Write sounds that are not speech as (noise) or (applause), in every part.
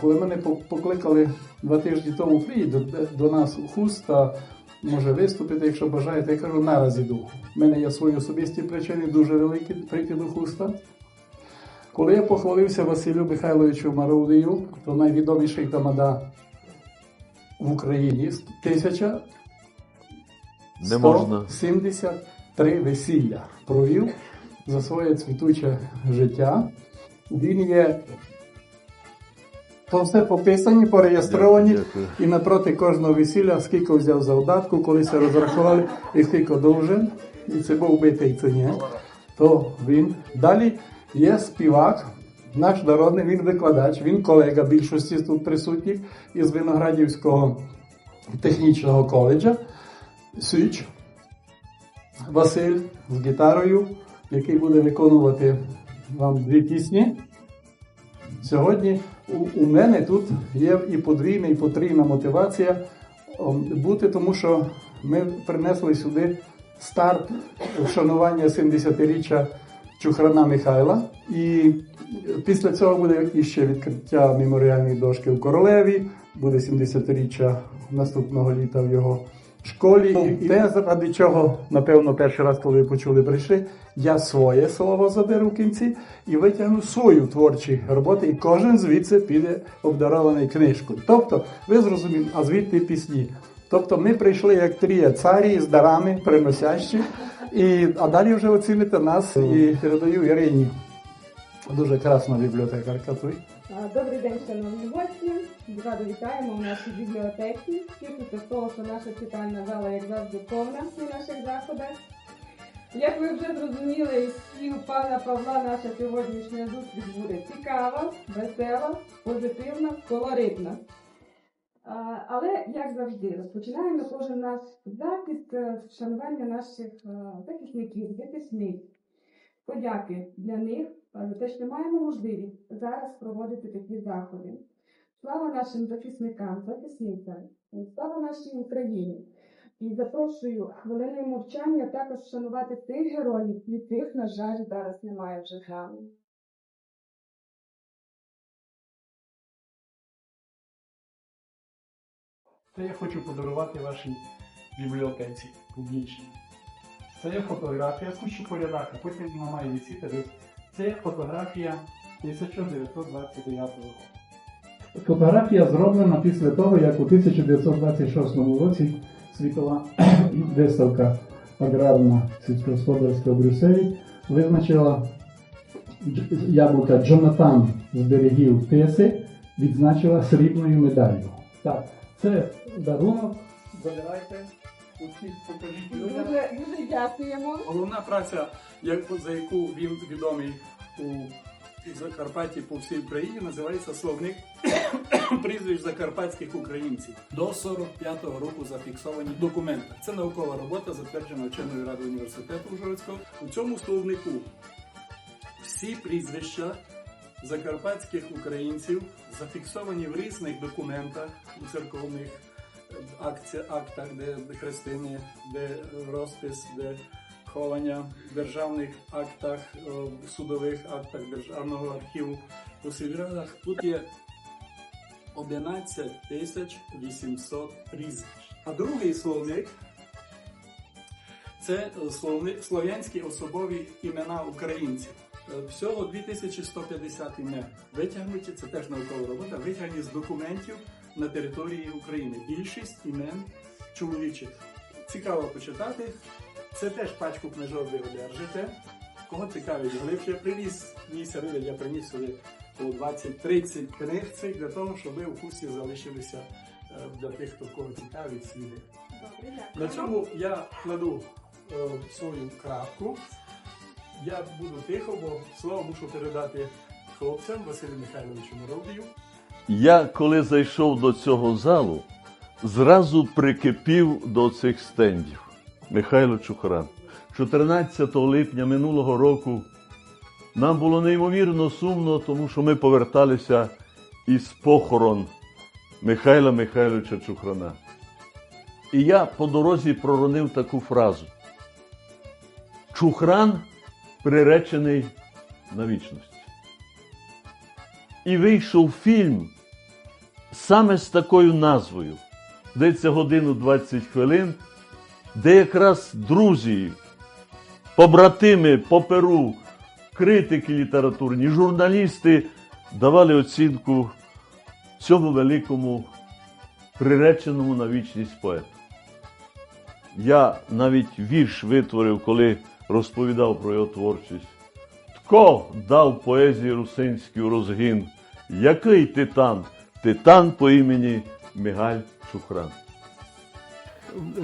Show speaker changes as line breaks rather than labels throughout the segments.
Коли мене покликали два тижні тому приїду до, до нас у хуст може виступити, якщо бажаєте, я кажу, нараз іду. У мене є свої особисті причини, дуже великі прийти до хуста. Коли я похвалився Василю Михайловичу Мараудію, то найвідоміший тамада в Україні з тисяча
Не можна.
173 весілля провів за своє цвітуче життя. Він є то все пописані, пореєстровані.
Дякую.
І напроти кожного весілля, скільки взяв завдатку, коли це розрахували, і скільки довжен, і це був битий це ні, то він. Далі є співак, наш народний, він викладач, він колега більшості тут присутніх із Виноградівського технічного коледжа. Січ Василь з гітарою, який буде виконувати вам дві пісні. Сьогодні у, у мене тут є і подвійна, і потрійна мотивація бути, тому що ми принесли сюди старт вшанування 70-річчя Чухрана Михайла. І після цього буде іще відкриття меморіальної дошки в Королеві, буде 70-річчя наступного літа в його школі. І те, заради чого, напевно, перший раз, коли ви почули, прийшли, я своє слово заберу в кінці і витягну свою творчі роботи, і кожен звідси піде обдарований книжкою. Тобто, ви зрозуміли, а звідти пісні. Тобто ми прийшли як трія царі з дарами приносящі, і, а далі вже оціните нас і передаю Ірині. Дуже красна бібліотекарка
Добрий день, шановні гості. Радо вітаємо у нашій бібліотеці. Тішуся з того, що наша читальна зала, як завжди, повна на наших заходах. Як ви вже зрозуміли, із слів пана Павла, наша сьогоднішня зустріч буде цікава, весела, позитивна, колоритна. Але, як завжди, розпочинаємо кожен наш захід е, з вшанування наших е, захисників, захисниць подяки для них е, за те, що маємо можливість зараз проводити такі заходи. Слава нашим захисникам, захисницям, слава нашій Україні. І запрошую хвилиною мовчання також вшанувати тих героїв, яких, на жаль, зараз немає вже з нами.
Це я хочу подарувати вашій бібліотеці публічній. Це є фотографія, кучу порядок, а потім вона має висіти десь. Це є фотографія 1929 року. Фотографія зроблена після того, як у 1926 році світова (clears throat) виставка аграрна сільськогосподарська в Брюсселі визначила яблука Джонатан з берегів Тиси, відзначила срібною медаллю. Так, це дарунок. Забирайте. Покажіть людям.
Дуже, дуже дякуємо.
Головна праця, як- за яку він відомий у Закарпатті по всій Україні, називається словник (coughs) прізвищ закарпатських українців. До 45-го року зафіксовані документи. Це наукова робота, затверджена вченою радою університету Ужгородського. У цьому словнику всі прізвища закарпатських українців зафіксовані в різних документах у церковних е, акці, актах, де хрестини, де розпис, де ховання в державних актах, в судових актах Державного архіву у сільрадах. Тут є 11 тисяч 800 прізвищ. А другий словник це словник, слов'янські особові імена українців. Е, Всього 2150 імен витягнуті, це теж наукова робота, витягнені з документів на території України. Більшість імен чоловічих. Цікаво почитати. Це теж пачку книжок ви одержите. Кого цікавить глибше, я привіз мій сервіль, я приніс сюди по 20-30 книг цих для того, щоб ви у курсі залишилися е, для тих, хто кого цікавить сліди.
Добре,
На цьому я кладу е, свою крапку. Я буду тихо, бо слово мушу передати хлопцям Василю Михайловичу Моровдію.
Я, коли зайшов до цього залу, зразу прикипів до цих стендів. Михайло Чухран. 14 липня минулого року нам було неймовірно сумно, тому що ми поверталися із похорон Михайла Михайловича Чухрана. І я по дорозі проронив таку фразу: Чухран приречений на вічність. І вийшов фільм саме з такою назвою. Здається, годину 20 хвилин, де якраз друзі, побратими по перу, критики літературні, журналісти давали оцінку цьому великому приреченому на вічність поету. Я навіть вірш витворив, коли розповідав про його творчість. Тко дав поезії русинській у розгин. Який титан? Титан по імені Мигаль Чухран.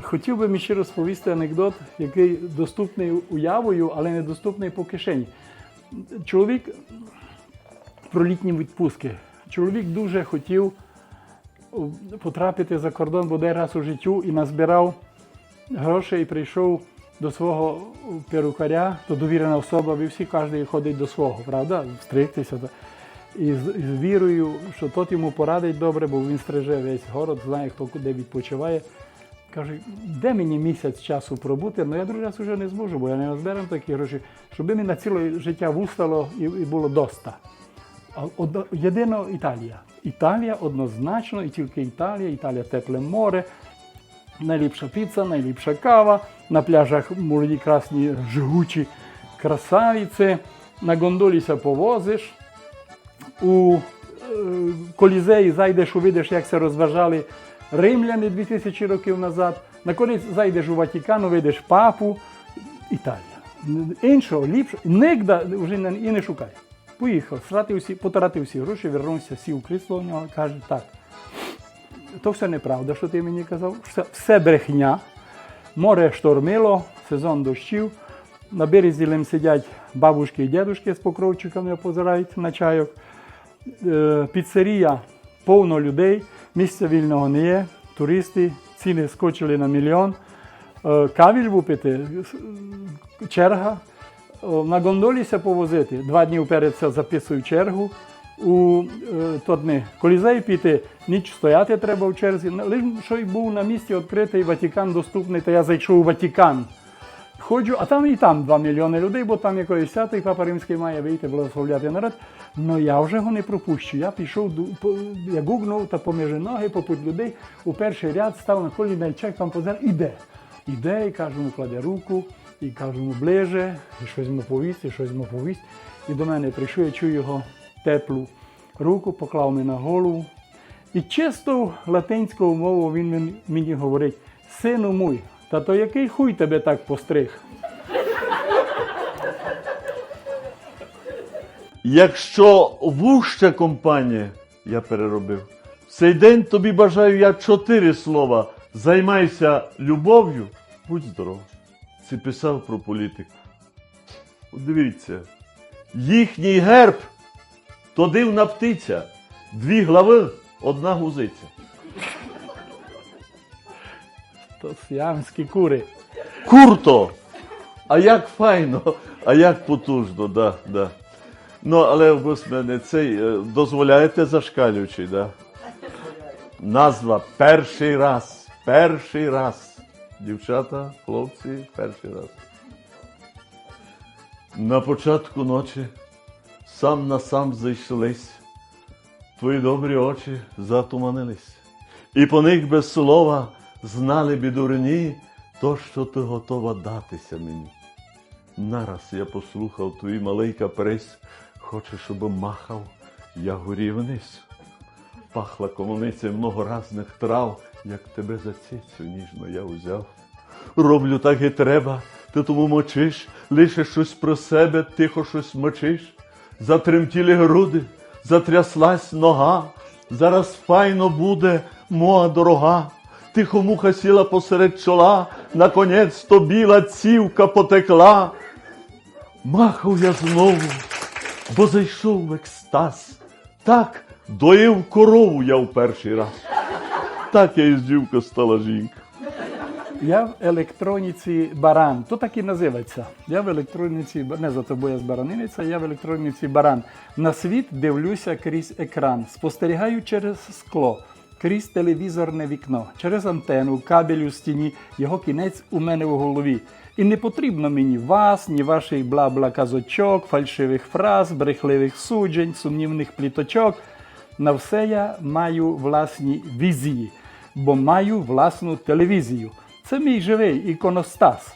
Хотів би ще розповісти анекдот, який доступний уявою, але не доступний по кишені. Чоловік про літні відпустки. Чоловік дуже хотів потрапити за кордон бодай раз у життю і назбирав грошей і прийшов до свого перукаря, то довірена особа, ви всі кожен ходить до свого, правда? Стригтися. І з, і з вірою, що тот йому порадить добре, бо він стриже весь город, знає, хто куди відпочиває. Каже, де мені місяць часу пробути, ну я другий раз вже не зможу, бо я не розберу такі гроші, щоб мені на ціле життя вустало і, і було доста. А од- єдино Італія. Італія однозначно, і тільки Італія, Італія тепле море, найліпша піца, найліпша кава, на пляжах молоді красні жгучі красавиці, на гондоліся повозиш, у е, колізеї зайдеш, увидиш, як це розважали римляни 2000 років назад. Наконець зайдеш у Ватикан, увидиш папу. Італія. Іншого, ліпшого, нігде вже і не шукай. Поїхав, всі, потратив всі гроші, вернувся, сів у крісло в нього, каже, так. То все неправда, що ти мені казав. Все, все брехня. Море штормило, сезон дощів. На березі лим сидять бабушки і дідушки з покровчиками позирають на чайок. Е, Піцерія повно людей, місця вільного не є, туристи, ціни скочили на мільйон. Е, Каві випити, черга. О, На гондоліся повозити. Два дні вперед записую чергу. У е, то дни колізей піти, ніч стояти треба в черзі. Ну, Лиш що й був на місці відкритий Ватикан доступний, то я зайшов у Ватикан. Ходжу, а там і там 2 мільйони людей, бо там якоїсь свято, і Папа Римський має вийти, благословляти народ. Ну я вже його не пропущу. Я пішов, я гугнув та поміж ноги, попут людей, у перший ряд став на коліна і чек там позер, іде. Іде, і каже, йому кладе руку, і каже ближе, і щось йому повість, і щось йому повість. І до мене прийшов, я чую його теплу руку, поклав мене на голову. І чисто латинською мовою він мені- мені говорить: сину мой, та то який хуй тебе так постриг?
Якщо вуща компанія, я переробив, в цей день тобі бажаю я чотири слова. Займайся любов'ю, будь здоров. Це писав про політику. От Дивіться, їхній герб то дивна птиця, дві глави, одна гузиця.
То сіамські кури.
Курто! А як файно, а як потужно, да, да. Ну, але ось мене цей е, дозволяєте зашкалюючи, да? Назва перший раз. Перший раз. Дівчата, хлопці, перший раз. На початку ночі сам на сам зайшлись, твої добрі очі затуманились, і по них без слова знали бідурні то, що ти готова датися мені. Нараз я послухав твій малий каприз, хоче, щоб махав, я горів вниз. Пахла комуниця много разних трав, як тебе за цицю ніжно я узяв. Роблю так і треба, ти тому мочиш, лише щось про себе, тихо щось мочиш. Затремтіли груди, затряслась нога, зараз файно буде, моа дорога. Тихо муха сіла посеред чола, наконець то біла цівка потекла. Махав я знову, бо зайшов в екстаз. Так доїв корову я в перший раз. Так я із дівка стала жінка.
Я в електроніці баран. То так і називається. Я в електроніці, не за тобою з бараниниця, я в електроніці баран. На світ дивлюся крізь екран, спостерігаю через скло, крізь телевізорне вікно, через антенну, кабель у стіні, його кінець у мене в голові. І не потрібно мені вас, ні ваших бла-бла казочок, фальшивих фраз, брехливих суджень, сумнівних пліточок. На все я маю власні візії, бо маю власну телевізію. Це мій живий іконостас.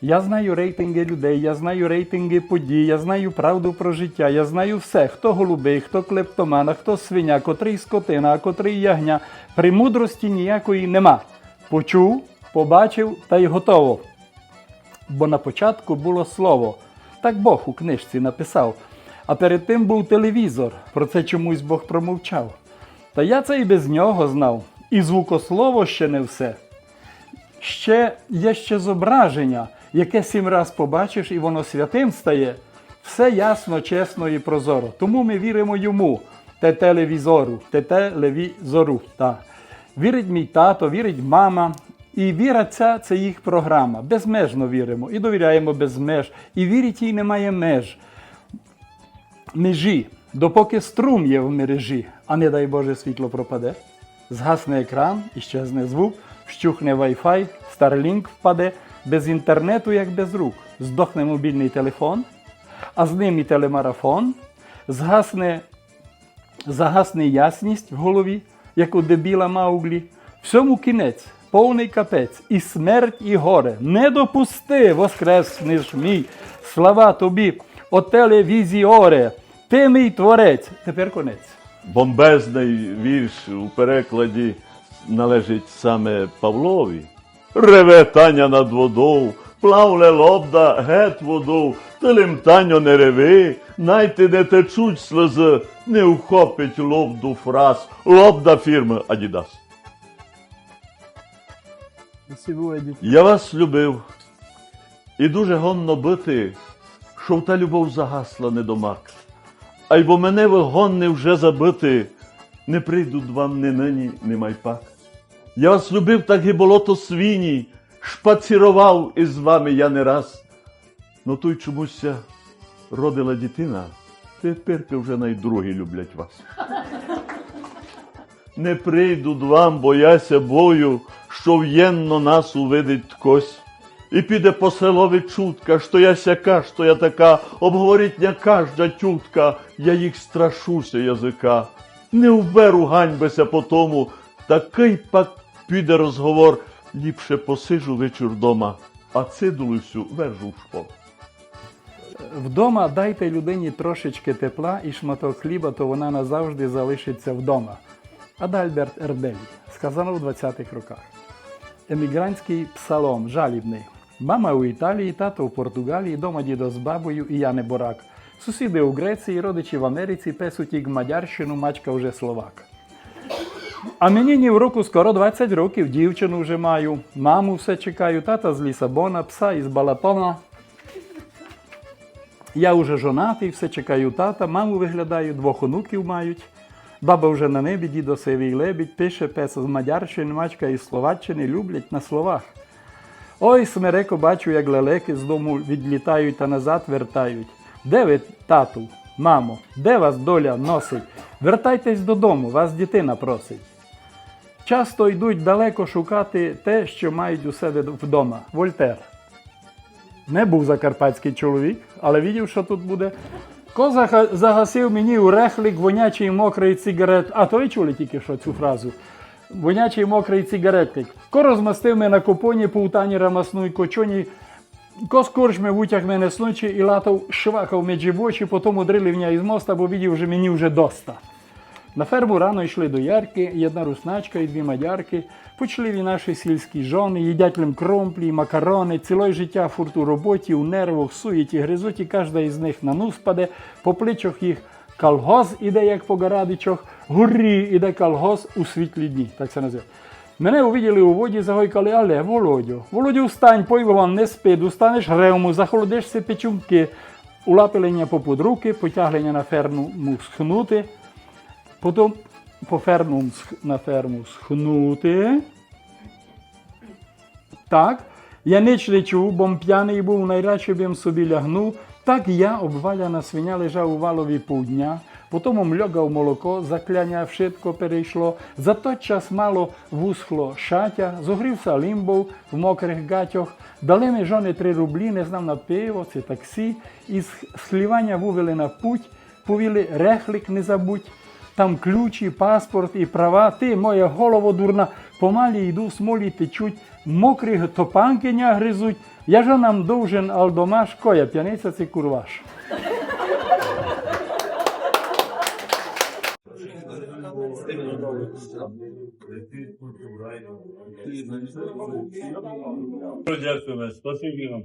Я знаю рейтинги людей, я знаю рейтинги подій, я знаю правду про життя, я знаю все, хто голубий, хто клептоман, хто свиня, котрий скотина, а котрий ягня. Премудрості ніякої нема. Почув, побачив та й готово. Бо на початку було слово. Так Бог у книжці написав. А перед тим був телевізор. Про це чомусь Бог промовчав. Та я це і без нього знав. І звукослово ще не все. Ще є ще зображення, яке сім раз побачиш, і воно святим стає. Все ясно, чесно і прозоро. Тому ми віримо йому, те телевізору, те телевізору. Та. Вірить мій тато, вірить мама. І віра ця це їх програма. Безмежно віримо і довіряємо без меж. І вірить їй немає меж. Межі, допоки струм є в мережі, а не дай Боже світло пропаде. Згасне екран, іщезне звук, вщухне Wi-Fi, Starlink впаде, без інтернету, як без рук. Здохне мобільний телефон, а з ним і телемарафон, згасне, загасне ясність в голові, як у дебіла Мауглі. Всьому кінець, повний капець, і смерть, і горе. Не допусти, воскреснеш мій. Слава тобі, о телевізіоре, ти мій творець. Тепер конець.
Бомбезний вірш у перекладі належить саме Павлові. Реве Таня над водою, плавле лобда гет воду, тилим Таню не реви, найте не течуть сльози, не ухопить лобду фраз, лобда фірми Адідас. Я вас любив, і дуже гонно бити, щоб та любов загасла недомак. А й бо мене ви гонни вже забити, не прийдуть вам ні нині, ні майпак. Я вас любив, так і болото свині, шпацірував із вами я не раз. Но той чомусь родила дитина, тепер вже найдругі люблять вас. Не прийдуть вам, бояся бою, що в'єнно нас увидить ткось. І піде по селові чутка, що я сяка, що я така, обговорить не кожна тютка, я їх страшуся язика. Не вберу ганьбися по тому, такий пак піде розговор, ліпше посижу вечір дома, а цидулю всю вержу в школу.
Вдома дайте людині трошечки тепла і шматок хліба, то вона назавжди залишиться вдома. Адальберт Ерделі, сказано в 20-х роках. Емігрантський псалом, жалібний. Мама у Італії, тато у Португалії, дома дідо з бабою і я не борак. Сусіди у Греції, родичі в Америці, пес утік в Мадярщину, мачка вже словак. А мені ні в року скоро 20 років, дівчину вже маю, маму все чекаю, тата з Лісабона, пса із Балатона. Я вже жонатий, все чекаю тата, маму виглядаю, двох онуків мають. Баба вже на небі, дідо сивий лебідь, пише пес з Мадярщини, мачка із Словаччини, люблять на словах. Ой, смереко, бачу, як лелеки з дому відлітають та назад вертають. Де ви, тату, мамо, де вас доля носить? Вертайтесь додому, вас дитина просить. Часто йдуть далеко шукати те, що мають у себе вдома. Вольтер. Не був закарпатський чоловік, але видів, що тут буде. Козак загасив мені у рехлик вонячий мокрий цигарет. А то ви чули тільки що цю фразу. Вонячий мокрий цигаретник. Ко розмастив мене на купоні, паутані рамасну й кочоні. Ко скорчми вутяг мене сночі і латав швакав в очі, потім удрили мене із моста, бо видів, що мені вже доста. На ферму рано йшли до ярки, і одна русначка і дві мадярки. Почливі наші сільські жони, їдять лим кромплі, макарони, ціле життя фурт у роботі, у нервах, суєті, гризоті, кожна із них на нус паде, по плечах їх колгоз іде, як по горадичах, гуррі іде колгоз у світлі дні, так це називає. Мене увиділи у воді, загойкали, але Володю, Володю, встань, пой вон, не спи, достанеш ревму, захолодишся печунки, улапилення попід руки, потяглення на ферму схнути, потім по ферму на ферму схнути. Так, я ніч не чув, бо п'яний був, найрадше б собі лягнув. Так я, обваляна свиня, лежав у валові півдня, потім мльогав молоко, закляня вшитко перейшло. За той час мало вусхло шатя, зогрівся лімбов в мокрих гатях, дали ми жони три рублі, не знав на пиво, це таксі, і з схлівання вивели на путь, повіли рехлик не забудь. Там ключі, паспорт і права. Ти, моя голово дурна, помалі йду, смолі течуть, мокрі топанки не гризуть. Я же нам довжен алдомаш, коя п'яниця це курваш.
Дякую, вам.